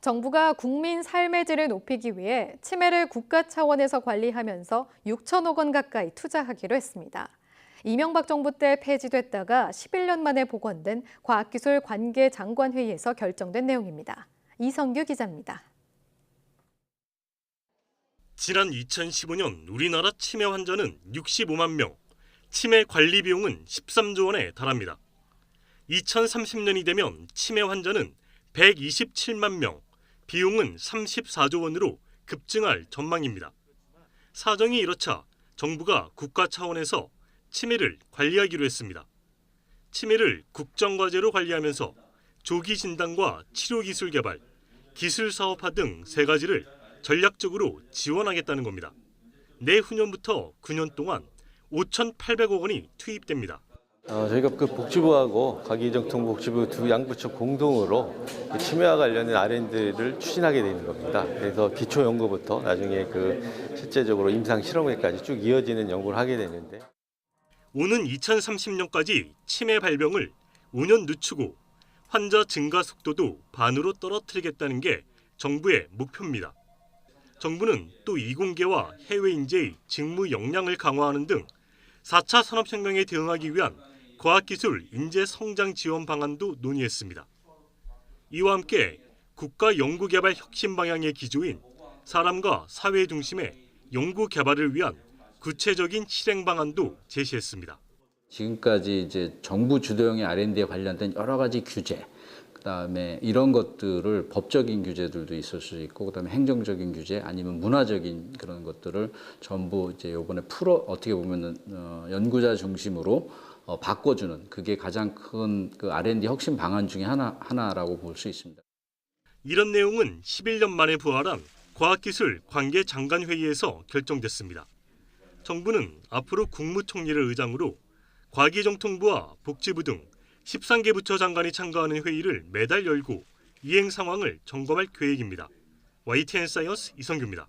정부가 국민 삶의 질을 높이기 위해 치매를 국가 차원에서 관리하면서 6천억 원 가까이 투자하기로 했습니다. 이명박 정부 때 폐지됐다가 11년 만에 복원된 과학기술 관계 장관회의에서 결정된 내용입니다. 이성규 기자입니다. 지난 2015년 우리나라 치매 환자는 65만 명, 치매 관리 비용은 13조 원에 달합니다. 2030년이 되면 치매 환자는 127만 명, 비용은 34조 원으로 급증할 전망입니다. 사정이 이렇자 정부가 국가 차원에서 치매를 관리하기로 했습니다. 치매를 국정과제로 관리하면서 조기 진단과 치료 기술 개발, 기술 사업화 등 세 가지를 전략적으로 지원하겠다는 겁니다. 내후년부터 9년 동안 5,800억 원이 투입됩니다. 어, 저희가 그 복지부하고 과기정통부 복지부 두 양부처 공동으로 그 치매와 관련된 R&D를 추진하게 되는 겁니다. 그래서 기초 연구부터 나중에 그 실제적으로 임상 실험에까지 쭉 이어지는 연구를 하게 되는데 오는 2030년까지 치매 발병을 5년 늦추고 환자 증가 속도도 반으로 떨어뜨리겠다는 게 정부의 목표입니다. 정부는 또 이공계와 해외 인재의 직무 역량을 강화하는 등 4차 산업혁명에 대응하기 위한 과학기술 인재 성장 지원 방안도 논의했습니다. 이와 함께 국가 연구개발 혁신 방향의 기조인 사람과 사회 중심의 연구 개발을 위한 구체적인 실행 방안도 제시했습니다. 지금까지 이제 정부 주도형의 R&D에 관련된 여러 가지 규제, 그다음에 이런 것들을 법적인 규제들도 있을 수 있고, 그다음에 행정적인 규제 아니면 문화적인 그런 것들을 전부 이제 요번에 풀어 어떻게 보면은 어, 연구자 중심으로 어, 바꿔주는 그게 가장 큰 그 R&D 혁신 방안 중에 하나 하나라고 볼 수 있습니다. 이런 내용은 11년 만에 부활한 과학기술 관계 장관 회의에서 결정됐습니다. 정부는 앞으로 국무총리를 의장으로 과기정통부와 복지부 등 13개 부처 장관이 참가하는 회의를 매달 열고 이행 상황을 점검할 계획입니다. YTN 사이언스 이성규입니다.